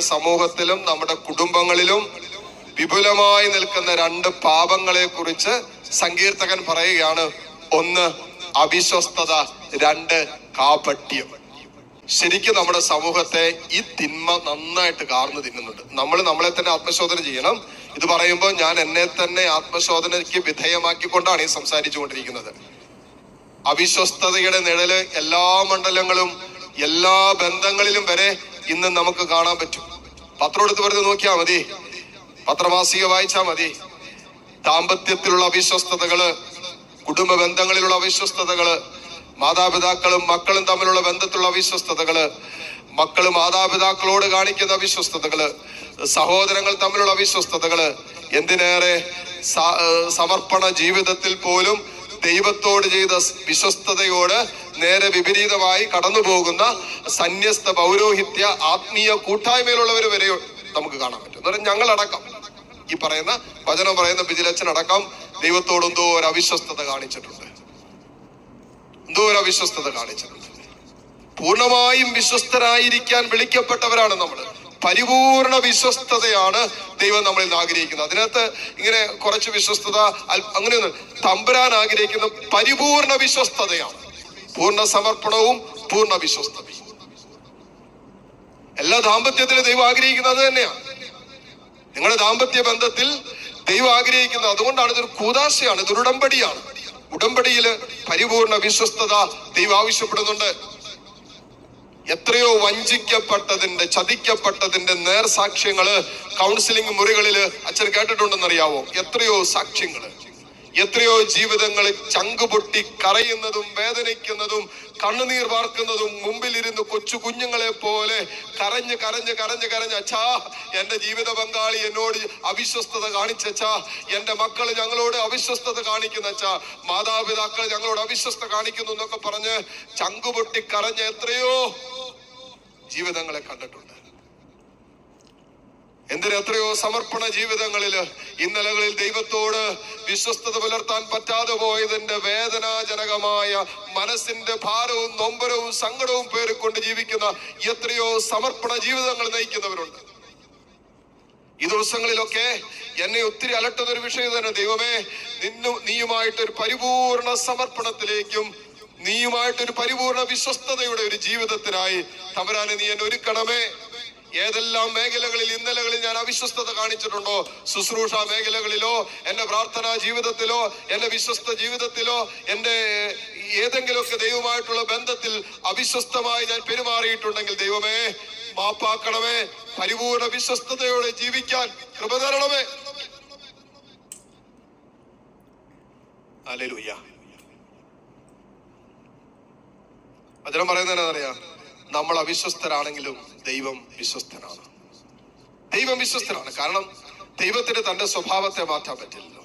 സമൂഹത്തിലും നമ്മുടെ കുടുംബങ്ങളിലും വിപുലമായി നിൽക്കുന്ന രണ്ട് പാപങ്ങളെ കുറിച്ച് സങ്കീർത്തകൻ പറയുകയാണ്. ഒന്ന് അവിശ്വസ്തത. രണ്ട് കാപട്യം. ശരിക്കും നമ്മുടെ സമൂഹത്തെ ഈ തിന്മ നന്നായിട്ട് കാർന്നു തിന്നുന്നുണ്ട്. നമ്മൾ നമ്മളെ തന്നെ ആത്മശോധന ചെയ്യണം. ഇത് പറയുമ്പോൾ ഞാൻ എന്നെ തന്നെ ആത്മശോധനയ്ക്ക് വിധേയമാക്കിക്കൊണ്ടാണ് ഈ സംസാരിച്ചു കൊണ്ടിരിക്കുന്നത് അവിശ്വസ്തതയുടെ നിഴൽ എല്ലാ മണ്ഡലങ്ങളും എല്ലാ ബന്ധങ്ങളിലും വരെ ഇന്ന് നമുക്ക് കാണാൻ പറ്റും. പത്രം എടുത്ത് വെറുതെ നോക്കിയാൽ മതി. പത്രമാസിക വായിച്ചാൽ മതി. ദാമ്പത്യത്തിലുള്ള അവിശ്വസ്തതകൾ കുടുംബ ബന്ധങ്ങളിലുള്ള അവിശ്വസ്തതകൾ മാതാപിതാക്കളും മക്കളും തമ്മിലുള്ള ബന്ധത്തിലുള്ള അവിശ്വസ്തതകൾ മക്കൾ മാതാപിതാക്കളോട് കാണിക്കുന്ന അവിശ്വസ്തതകൾ സഹോദരങ്ങൾ തമ്മിലുള്ള അവിശ്വസ്തതകൾ എന്തിനേറെ സമർപ്പണ ജീവിതത്തിൽ പോലും ദൈവത്തോട് ചെയ്ത വിശ്വസ്തയോട് നേരെ വിപരീതമായി കടന്നു പോകുന്ന സന്യസ്ത പൗരോഹിത്യ ആത്മീയ കൂട്ടായ്മയിലുള്ളവർ വരെ നമുക്ക് കാണാൻ പറ്റും. എന്ന് പറഞ്ഞാൽ ഞങ്ങളടക്കം. ഈ പറയുന്ന വചനം പറയുന്ന ബിജിലച്ചൻ അടക്കം ദൈവത്തോട് എന്തോ ഒരു അവിശ്വസ്തത കാണിച്ചിട്ടുണ്ട്. എന്തോ ഒരു അവിശ്വസ്തത കാണിച്ചിട്ടുണ്ട്. പൂർണമായും വിശ്വസ്തരായിരിക്കാൻ വിളിക്കപ്പെട്ടവരാണ് നമ്മൾ പരിപൂർണ വിശ്വസ്തതയാണ് ദൈവം നമ്മളിൽ നിന്ന് ആഗ്രഹിക്കുന്നത്. അതിനകത്ത് ഇങ്ങനെ കുറച്ച് വിശ്വസ്തത അങ്ങനെയൊന്നും തമ്പുരാൻ ആഗ്രഹിക്കുന്ന പരിപൂർണ വിശ്വസ്തതയാണ്. പൂർണ സമർപ്പണവും പൂർണ വിശ്വസ്തതയും. എല്ലാ ദാമ്പത്യത്തിലും ദൈവം ആഗ്രഹിക്കുന്നത് തന്നെയാണ്. നിങ്ങളുടെ ദാമ്പത്യ ബന്ധത്തിൽ ദൈവം ആഗ്രഹിക്കുന്നത് അതുകൊണ്ടാണ് ഇതൊരു കൂതാശയാണ് ഇതൊരു ഉടമ്പടിയാണ്. ഉടമ്പടിയിൽ പരിപൂർണ വിശ്വസ്തത ദൈവം ആവശ്യപ്പെടുന്നുണ്ട്. എത്രയോ വഞ്ചിക്കപ്പെട്ടതിന്റെ ചതിക്കപ്പെട്ടതിന്റെ നേർ സാക്ഷ്യങ്ങൾ കൗൺസിലിംഗ് മുറികളിൽ അച്ഛൻ കേട്ടിട്ടുണ്ടെന്നറിയാവോ? എത്രയോ സാക്ഷ്യങ്ങൾ. എത്രയോ ജീവിതങ്ങളിൽ ചങ്കുപൊട്ടി കരയുന്നതും വേദനിക്കുന്നതും കണ്ണുനീർ വാർക്കുന്നതും മുമ്പിലിരുന്ന് കൊച്ചു കുഞ്ഞുങ്ങളെ പോലെ കരഞ്ഞ് കരഞ്ഞ് കരഞ്ഞ് കരഞ്ഞ് അച്ഛാ എന്റെ ജീവിത പങ്കാളി എന്നോട് അവിശ്വസ്തത കാണിച്ചച്ചാ എന്റെ മക്കൾ ഞങ്ങളോട് അവിശ്വസ്തത കാണിക്കുന്ന അച്ഛാ മാതാപിതാക്കൾ ഞങ്ങളോട് അവിശ്വസ്ത കാണിക്കുന്നു എന്നൊക്കെ പറഞ്ഞ് ചങ്കുപൊട്ടി കരഞ്ഞ എത്രയോ ജീവിതങ്ങളെ കണ്ടിട്ടുണ്ട്. എന്തിന് എത്രയോ സമർപ്പണ ജീവിതങ്ങളിൽ ഇന്നലകളിൽ ദൈവത്തോട് വിശ്വസ്തത പുലർത്താൻ പറ്റാതെ പോയതിന്റെ വേദനാജനകമായ മനസ്സിന്റെ ഭാരവും നൊമ്പരവും സങ്കടവും പേറിക്കൊണ്ട് ജീവിക്കുന്ന എത്രയോ സമർപ്പണ ജീവിതങ്ങൾ നയിക്കുന്നവരുണ്ട്. ഈ ദിവസങ്ങളിലൊക്കെ എന്നെ ഒത്തിരി അലട്ടുന്ന ഒരു വിഷയം തന്നെ ദൈവമേ നിന്നു നീയുമായിട്ട് ഒരു പരിപൂർണ സമർപ്പണത്തിലേക്കും നീയുമായിട്ട് ഒരു പരിപൂർണ വിശ്വസ്തതയുടെ ഒരു ജീവിതത്തിനായി തമരാനെ നീ എന്നെ ഒരുക്കണമേ. ഏതെല്ലാം മേഖലകളിൽ ഇന്നലകളിൽ അവിശ്വസ്തത കാണിച്ചിട്ടുണ്ടോ? ശുശ്രൂഷ മേഖലകളിലോ എന്റെ പ്രാർത്ഥനാ ജീവിതത്തിലോ എന്റെ വിശ്വസ്ത ജീവിതത്തിലോ എന്റെ ഏതെങ്കിലുമൊക്കെ ദൈവമായിട്ടുള്ള ബന്ധത്തിൽ അവിശ്വസ്തമായി ഞാൻ പെരുമാറിയിട്ടുണ്ടെങ്കിൽ ദൈവമേ മാപ്പാക്കണമേ പരിപൂർണ വിശ്വസ്തയോടെ ജീവിക്കാൻ കൃപ തരണമേ. അലലുയ്യ വചനം പറയുന്നത് നമ്മൾ അവിശ്വസ്തരാണെങ്കിലും ദൈവം വിശ്വസ്തനാണ്. ദൈവം വിശ്വസ്തനാണ്. കാരണം ദൈവത്തിന് തന്റെ സ്വഭാവത്തെ മാറ്റാൻ പറ്റില്ലല്ലോ.